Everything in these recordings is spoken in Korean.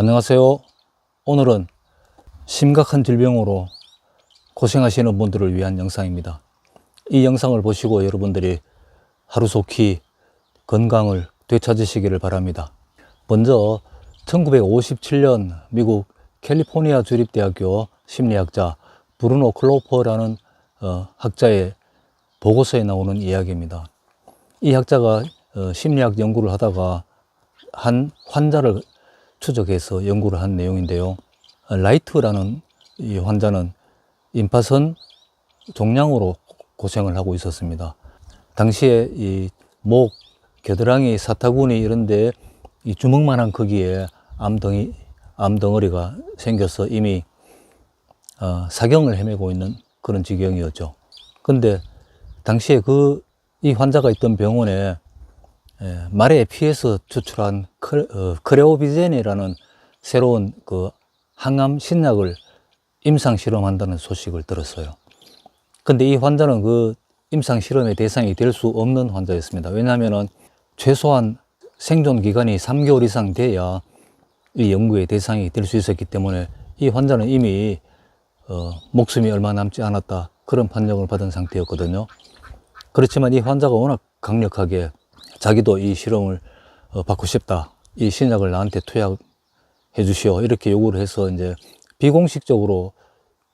안녕하세요. 오늘은 심각한 질병으로 고생하시는 분들을 위한 영상입니다. 이 영상을 보시고 여러분들이 하루속히 건강을 되찾으시기를 바랍니다. 먼저 1957년 미국 캘리포니아 주립대학교 심리학자 브루노 클로퍼라는 어, 학자의 보고서에 나오는 이야기입니다. 이 학자가 어, 심리학 연구를 하다가 한 환자를 추적해서 연구를 한 내용인데요. 어, 라이트라는 이 환자는 임파선 종양으로 고생을 하고 있었습니다. 당시에 이 목, 겨드랑이, 사타구니 이런데 이 주먹만한 크기의 암덩이, 암덩어리가 생겨서 이미 어, 사경을 헤매고 있는 그런 지경이었죠. 근데 당시에 그 이 환자가 있던 병원에 예, 말에 피해서 추출한 크, 어, 크레오비젠이라는 새로운 그 항암 신약을 임상 실험한다는 소식을 들었어요. 근데 이 환자는 그 임상 실험의 대상이 될 수 없는 환자였습니다. 왜냐하면은 최소한 생존 기간이 3개월 이상 돼야 이 연구의 대상이 될 수 있었기 때문에 이 환자는 이미 어, 목숨이 얼마 남지 않았다 그런 판정을 받은 상태였거든요. 그렇지만 이 환자가 워낙 강력하게 자기도 이 실험을 어, 받고 싶다. 이 신약을 나한테 투약해 주시오. 이렇게 요구를 해서 이제 비공식적으로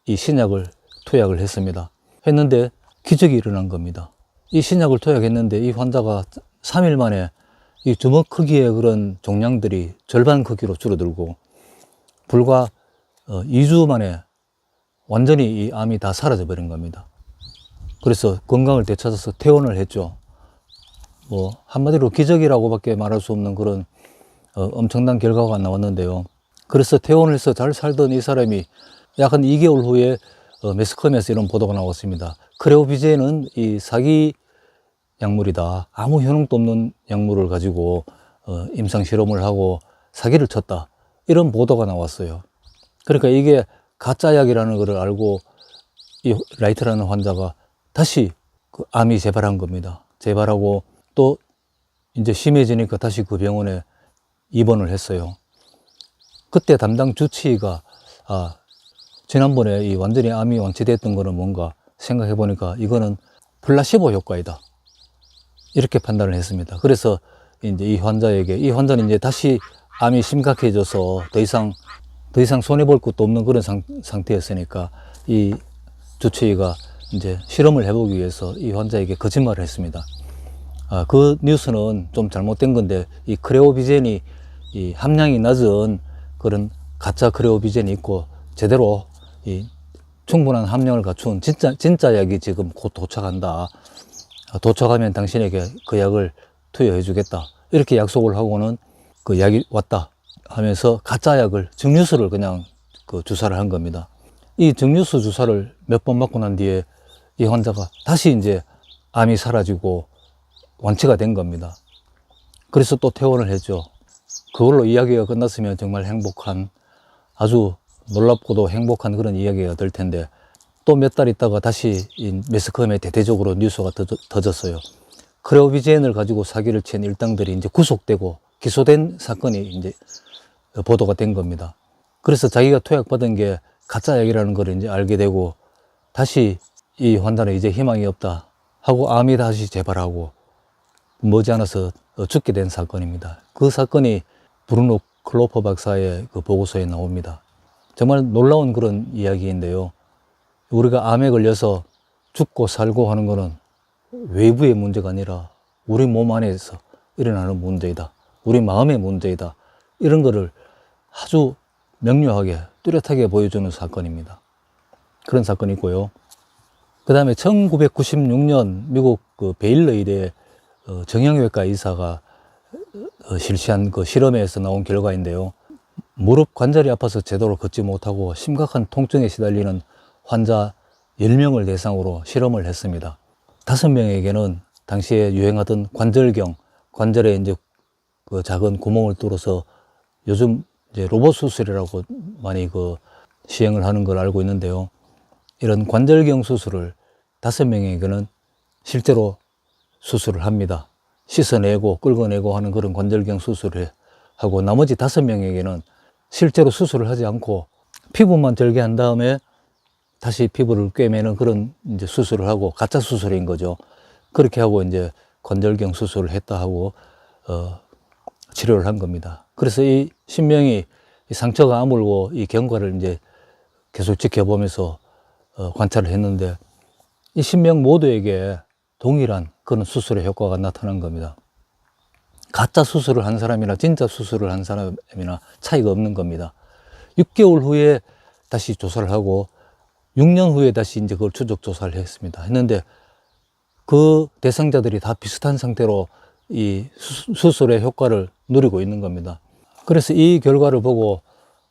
이 신약을 투약을 했습니다. 했는데 기적이 일어난 겁니다. 이 신약을 투약했는데 이 환자가 3일 만에 이 주먹 크기의 그런 종양들이 절반 크기로 줄어들고 불과 어, 2주 만에 완전히 이 암이 다 사라져 버린 겁니다. 그래서 건강을 되찾아서 퇴원을 했죠. 뭐 한마디로 기적이라고밖에 말할 수 없는 그런 어, 엄청난 결과가 나왔는데요. 그래서 퇴원을 해서 잘 살던 이 사람이 약 한 2개월 후에 어, 매스컴에서 이런 보도가 나왔습니다. 크레오비제는 이 사기 약물이다. 아무 효능도 없는 약물을 가지고 어, 임상 실험을 하고 사기를 쳤다. 이런 보도가 나왔어요. 그러니까 이게 가짜 약이라는 것을 알고 이 라이트라는 환자가 다시 그 암이 재발한 겁니다. 재발하고 또 이제 심해지니까 다시 그 병원에 입원을 했어요. 그때 담당 주치의가 아 지난번에 이 완전히 암이 완치됐던 거는 뭔가 생각해 보니까 이거는 플라시보 효과이다. 이렇게 판단을 했습니다. 그래서 이제 이 환자에게 이 환자는 이제 다시 암이 심각해져서 더 이상 더 이상 손해 볼 것도 없는 그런 상, 상태였으니까 이 주치의가 이제 실험을 해보기 위해서 이 환자에게 거짓말을 했습니다. 아, 그 뉴스는 좀 잘못된 건데 이 크레오비젠이 이 함량이 낮은 그런 가짜 크레오비젠이 있고 제대로 이 충분한 함량을 갖춘 진짜 진짜 약이 지금 곧 도착한다. 아, 도착하면 당신에게 그 약을 투여해 주겠다. 이렇게 약속을 하고는 그 약이 왔다 하면서 가짜 약을 증류수를 그냥 그 주사를 한 겁니다. 이 증류수 주사를 몇 번 맞고 난 뒤에 이 환자가 다시 이제 암이 사라지고 완치가 된 겁니다. 그래서 또 퇴원을 했죠. 그걸로 이야기가 끝났으면 정말 행복한 아주 놀랍고도 행복한 그런 이야기가 될 텐데 또 몇 달 있다가 다시 이 매스컴에 대대적으로 뉴스가 터졌어요. 크레오비젠을 가지고 사기를 친 일당들이 이제 구속되고 기소된 사건이 이제 보도가 된 겁니다. 그래서 자기가 투약받은 게 가짜 약이라는 걸 이제 알게 되고 다시 이 환자는 이제 희망이 없다 하고 암이 다시 재발하고 머지않아서 죽게 된 사건입니다. 그 사건이 브루노 클로퍼 박사의 그 보고서에 나옵니다. 정말 놀라운 그런 이야기인데요. 우리가 암에 걸려서 죽고 살고 하는 거는 외부의 문제가 아니라 우리 몸 안에서 일어나는 문제이다. 우리 마음의 문제이다. 이런 거를 아주 명료하게 뚜렷하게 보여주는 사건입니다. 그런 사건이 있고요. 그 다음에 1996년 미국 그 베일러 어, 정형외과 의사가 어, 실시한 그 실험에서 나온 결과인데요. 무릎 관절이 아파서 제대로 걷지 못하고 심각한 통증에 시달리는 환자 10명을 대상으로 실험을 했습니다. 5명에게는 당시에 유행하던 관절경, 관절에 이제 그 작은 구멍을 뚫어서 요즘 이제 로봇 수술이라고 많이 그 시행을 하는 걸 알고 있는데요. 이런 관절경 수술을 다섯 명에게는 실제로 수술을 합니다. 씻어내고 끌어내고 하는 그런 관절경 수술을 하고 나머지 다섯 명에게는 실제로 수술을 하지 않고 피부만 절개한 다음에 다시 피부를 꿰매는 그런 이제 수술을 하고 가짜 수술인 거죠. 그렇게 하고 이제 관절경 수술을 했다 하고 어, 치료를 한 겁니다. 그래서 이 신명이 이 상처가 아물고 이 경과를 이제 계속 지켜보면서 어, 관찰을 했는데 이 신명 모두에게 동일한 그런 수술의 효과가 나타난 겁니다. 가짜 수술을 한 사람이나 진짜 수술을 한 사람이나 차이가 없는 겁니다. 6개월 후에 다시 조사를 하고 6년 후에 다시 이제 그걸 추적 조사를 했습니다. 했는데 그 대상자들이 다 비슷한 상태로 이 수- 수술의 효과를 누리고 있는 겁니다. 그래서 이 결과를 보고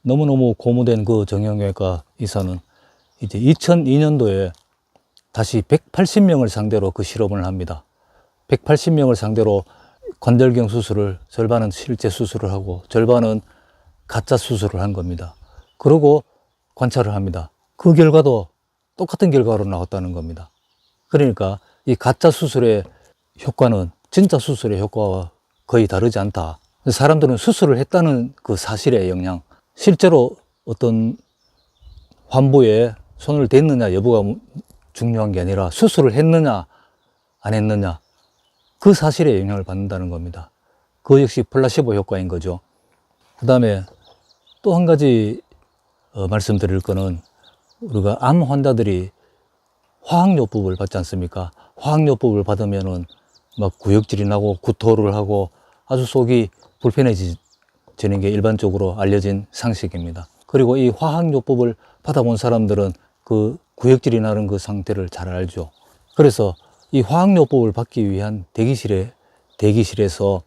너무너무 고무된 그 정형외과 의사는 이제 2002년도에 다시 180명을 상대로 그 실험을 합니다. 180명을 상대로 관절경 수술을 절반은 실제 수술을 하고 절반은 가짜 수술을 한 겁니다. 그리고 관찰을 합니다. 그 결과도 똑같은 결과로 나왔다는 겁니다. 그러니까 이 가짜 수술의 효과는 진짜 수술의 효과와 거의 다르지 않다. 사람들은 수술을 했다는 그 사실의 영향, 실제로 어떤 환부에 손을 댔느냐 여부가 중요한 게 아니라 수술을 했느냐 안 했느냐 그 사실에 영향을 받는다는 겁니다. 그 역시 플라시보 효과인 거죠. 그 다음에 또 한 가지 어, 말씀드릴 거는 우리가 암 환자들이 화학요법을 받지 않습니까? 화학요법을 받으면은 막 구역질이 나고 구토를 하고 아주 속이 불편해지는 게 일반적으로 알려진 상식입니다. 그리고 이 화학요법을 받아본 사람들은 그 구역질이 나는 그 상태를 잘 알죠. 그래서 이 화학요법을 받기 위한 대기실에, 대기실에서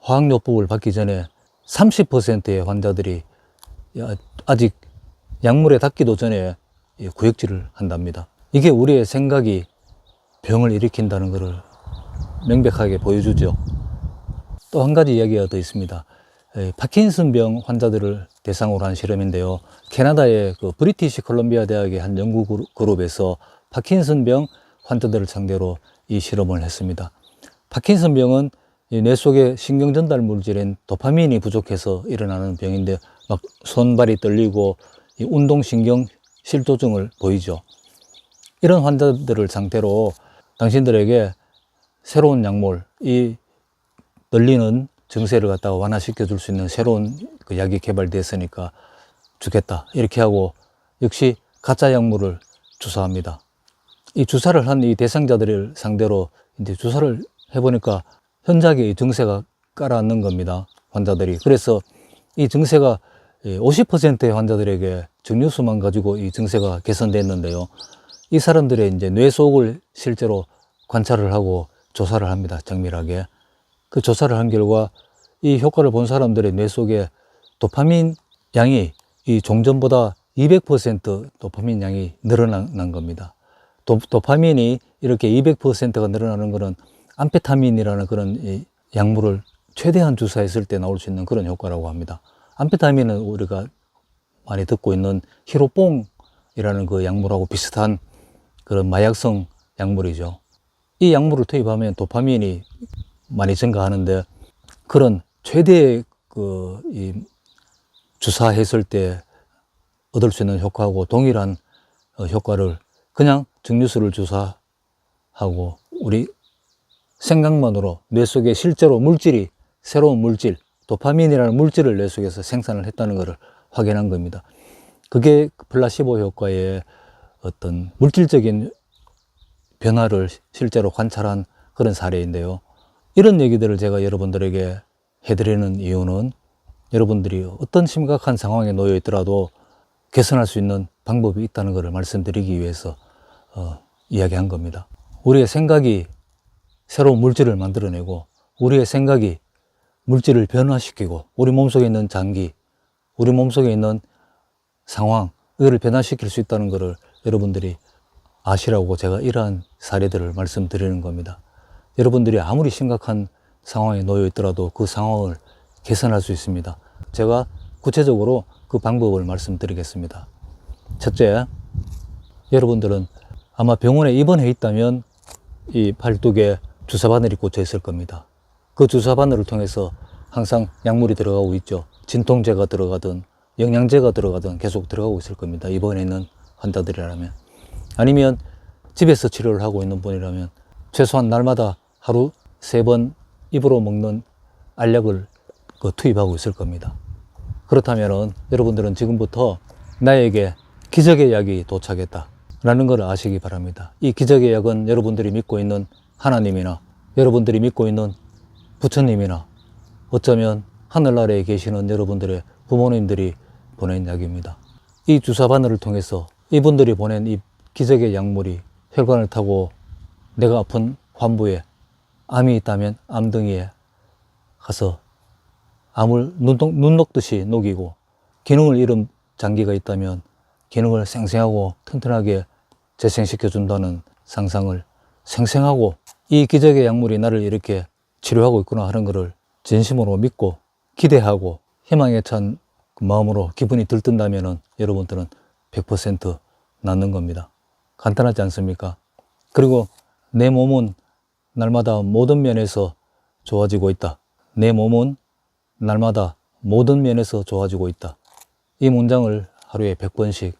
화학요법을 받기 전에 30%의 환자들이 야, 아직 약물에 닿기도 전에 이 구역질을 한답니다. 이게 우리의 생각이 병을 일으킨다는 것을 명백하게 보여주죠. 또 한 가지 이야기가 더 있습니다. 에, 파킨슨병 환자들을 대상으로 한 실험인데요. 캐나다의 그 브리티시 콜롬비아 대학의 한 연구 그룹- 그룹에서 파킨슨병 환자들을 상대로 이 실험을 했습니다. 파킨슨병은 이뇌 속의 신경 전달 물질인 도파민이 부족해서 일어나는 병인데 막 손발이 떨리고 이 운동 신경 실조증을 보이죠. 이런 환자들을 상태로 당신들에게 새로운 약물, 이 떨리는 증세를 갖다가 완화시켜 줄 수 있는 새로운 그 약이 개발됐으니까 주겠다. 이렇게 하고 역시 가짜 약물을 주사합니다. 이 주사를 한 이 대상자들을 상대로 이제 주사를 해보니까 이 증세가 깔아앉는 겁니다. 환자들이. 그래서 이 증세가 50%의 환자들에게 증류수만 가지고 이 증세가 개선됐는데요. 이 사람들의 이제 뇌 속을 실제로 관찰을 하고 조사를 합니다. 정밀하게. 그 조사를 한 결과 이 효과를 본 사람들의 뇌 속에 도파민 양이 이 종전보다 200% 도파민 양이 늘어난 겁니다. 도, 도파민이 이렇게 200%가 늘어나는 것은 암페타민이라는 그런 이 약물을 최대한 주사했을 때 나올 수 있는 그런 효과라고 합니다. 암페타민은 우리가 많이 듣고 있는 히로뽕이라는 그 약물하고 비슷한 그런 마약성 약물이죠. 이 약물을 투입하면 도파민이 많이 증가하는데 그런 최대의 그 이 주사했을 때 얻을 수 있는 효과하고 동일한 어, 효과를 그냥 증류수를 주사하고 우리 생각만으로 뇌 속에 실제로 물질이 새로운 물질 도파민이라는 물질을 뇌 속에서 생산을 했다는 것을 확인한 겁니다. 그게 플라시보 효과의 어떤 물질적인 변화를 실제로 관찰한 그런 사례인데요. 이런 얘기들을 제가 여러분들에게 해드리는 이유는 여러분들이 어떤 심각한 상황에 놓여 있더라도 개선할 수 있는 방법이 있다는 것을 말씀드리기 위해서 어, 이야기한 겁니다. 우리의 생각이 새로운 물질을 만들어내고 우리의 생각이 물질을 변화시키고 우리 몸속에 있는 장기, 우리 몸속에 있는 상황, 이거를 변화시킬 수 있다는 것을 여러분들이 아시라고 제가 이러한 사례들을 말씀드리는 겁니다. 여러분들이 아무리 심각한 상황에 놓여 있더라도 그 상황을 개선할 수 있습니다. 제가 구체적으로 그 방법을 말씀드리겠습니다. 첫째, 여러분들은 아마 병원에 입원해 있다면 이 팔뚝에 주사 바늘이 꽂혀 있을 겁니다. 그 주사 바늘을 통해서 항상 약물이 들어가고 있죠. 진통제가 들어가든 영양제가 들어가든 계속 들어가고 있을 겁니다. 입원해 있는 환자들이라면. 아니면 집에서 치료를 하고 있는 분이라면 최소한 날마다 하루 세 번 입으로 먹는 알약을 그 투입하고 있을 겁니다. 그렇다면은 여러분들은 지금부터 나에게 기적의 약이 도착했다. 라는 걸 아시기 바랍니다. 이 기적의 약은 여러분들이 믿고 있는 하나님이나 여러분들이 믿고 있는 부처님이나 어쩌면 하늘나라에 계시는 여러분들의 부모님들이 보낸 약입니다. 이 주사 바늘을 통해서 이분들이 보낸 이 기적의 약물이 혈관을 타고 내가 아픈 환부에 암이 있다면 암등이에 가서 암을 눈, 녹- 눈 녹듯이 녹이고 기능을 잃은 장기가 있다면 기능을 생생하고 튼튼하게 재생시켜 준다는 상상을 생생하고 이 기적의 약물이 나를 이렇게 치료하고 있구나 하는 것을 진심으로 믿고 기대하고 희망에 찬 그 마음으로 기분이 들뜬다면은 여러분들은 100% 낫는 겁니다. 간단하지 않습니까? 그리고 내 몸은 날마다 모든 면에서 좋아지고 있다. 내 몸은 날마다 모든 면에서 좋아지고 있다. 이 문장을 하루에 100번씩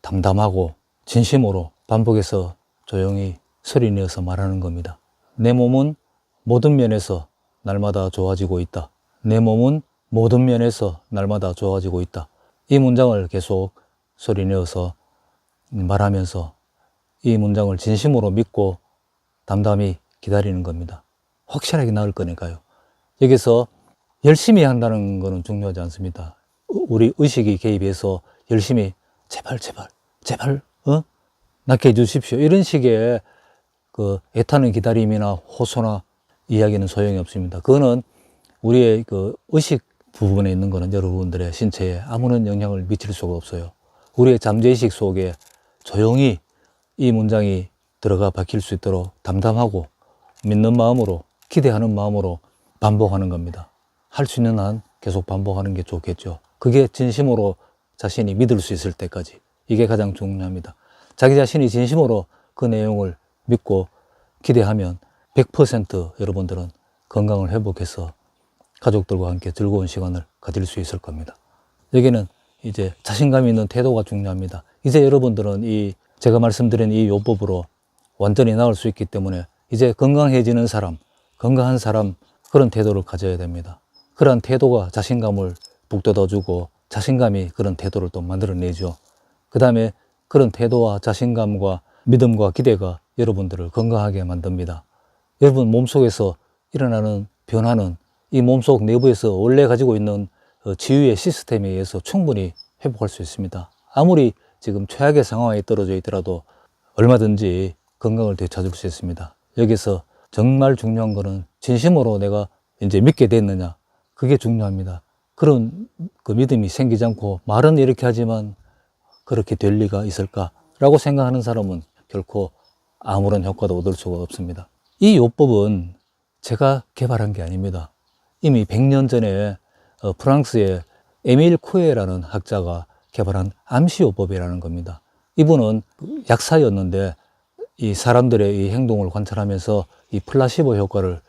담담하고 진심으로 반복해서 조용히 소리내어서 말하는 겁니다. 내 몸은 모든 면에서 날마다 좋아지고 있다. 내 몸은 모든 면에서 날마다 좋아지고 있다. 이 문장을 계속 소리내어서 말하면서 이 문장을 진심으로 믿고 담담히 기다리는 겁니다. 확실하게 나을 거니까요. 여기서 열심히 한다는 것은 중요하지 않습니다. 우리 의식이 개입해서 열심히 제발 제발 제발 어 낫게 해주십시오 이런 식의 그 애타는 기다림이나 호소나 이야기는 소용이 없습니다. 그거는 우리의 그 의식 부분에 있는 거는 여러분들의 신체에 아무런 영향을 미칠 수가 없어요. 우리의 잠재의식 속에 조용히 이 문장이 들어가 박힐 수 있도록 담담하고 믿는 마음으로 기대하는 마음으로 반복하는 겁니다. 할 수 있는 한 계속 반복하는 게 좋겠죠. 그게 진심으로 자신이 믿을 수 있을 때까지 이게 가장 중요합니다. 자기 자신이 진심으로 그 내용을 믿고 기대하면 100% 여러분들은 건강을 회복해서 가족들과 함께 즐거운 시간을 가질 수 있을 겁니다. 여기는 이제 자신감 있는 태도가 중요합니다. 이제 여러분들은 이 제가 말씀드린 이 요법으로 완전히 나을 수 있기 때문에 이제 건강해지는 사람, 건강한 사람 그런 태도를 가져야 됩니다. 그러한 태도가 자신감을 북돋아주고 자신감이 그런 태도를 또 만들어내죠. 그 다음에 그런 태도와 자신감과 믿음과 기대가 여러분들을 건강하게 만듭니다. 여러분 몸속에서 일어나는 변화는 이 몸속 내부에서 원래 가지고 있는 어, 치유의 시스템에 의해서 충분히 회복할 수 있습니다. 아무리 지금 최악의 상황에 떨어져 있더라도 얼마든지 건강을 되찾을 수 있습니다. 여기서 정말 중요한 거는 진심으로 내가 이제 믿게 됐느냐. 그게 중요합니다. 그런 그 믿음이 생기지 않고 말은 이렇게 하지만 그렇게 될 리가 있을까라고 생각하는 사람은 결코 아무런 효과도 얻을 수가 없습니다. 이 요법은 제가 개발한 게 아닙니다. 이미 100년 전에 어, 프랑스의 에밀 쿠에라는 학자가 개발한 암시요법이라는 겁니다. 이분은 약사였는데 이 사람들의 이 행동을 관찰하면서 이 플라시보 효과를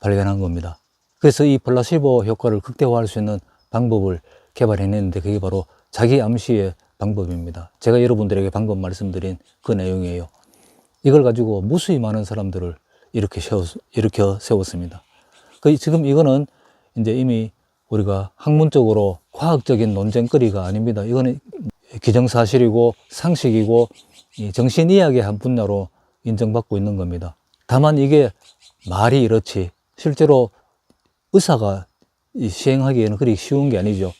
발견한 겁니다. 그래서 이 플라시보 효과를 극대화할 수 있는 방법을 개발해냈는데 그게 바로 자기 암시의 방법입니다. 제가 여러분들에게 방금 말씀드린 그 내용이에요. 이걸 가지고 무수히 많은 사람들을 이렇게 세웠, 일으켜 세웠습니다. 그 지금 이거는 이제 이미 우리가 학문적으로 과학적인 논쟁거리가 아닙니다. 이거는 기정사실이고 상식이고 이 정신의학의 한 분야로 인정받고 있는 겁니다. 다만 이게 말이 이렇지 실제로 의사가 이 시행하기에는 그리 쉬운 게 아니죠.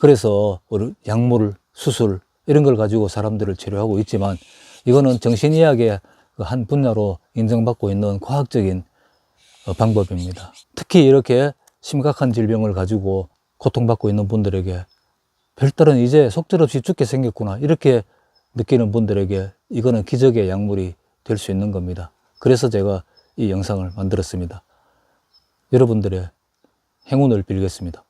그래서 우리 약물, 수술 이런 걸 가지고 사람들을 치료하고 있지만 이거는 정신의학의 그한 분야로 인정받고 있는 과학적인 어, 방법입니다. 특히 이렇게 심각한 질병을 가지고 고통받고 있는 분들에게 별다른 이제 속절없이 죽게 생겼구나 이렇게 느끼는 분들에게 이거는 기적의 약물이 될 수 있는 겁니다. 그래서 제가 이 영상을 만들었습니다. 여러분들의 행운을 빌겠습니다.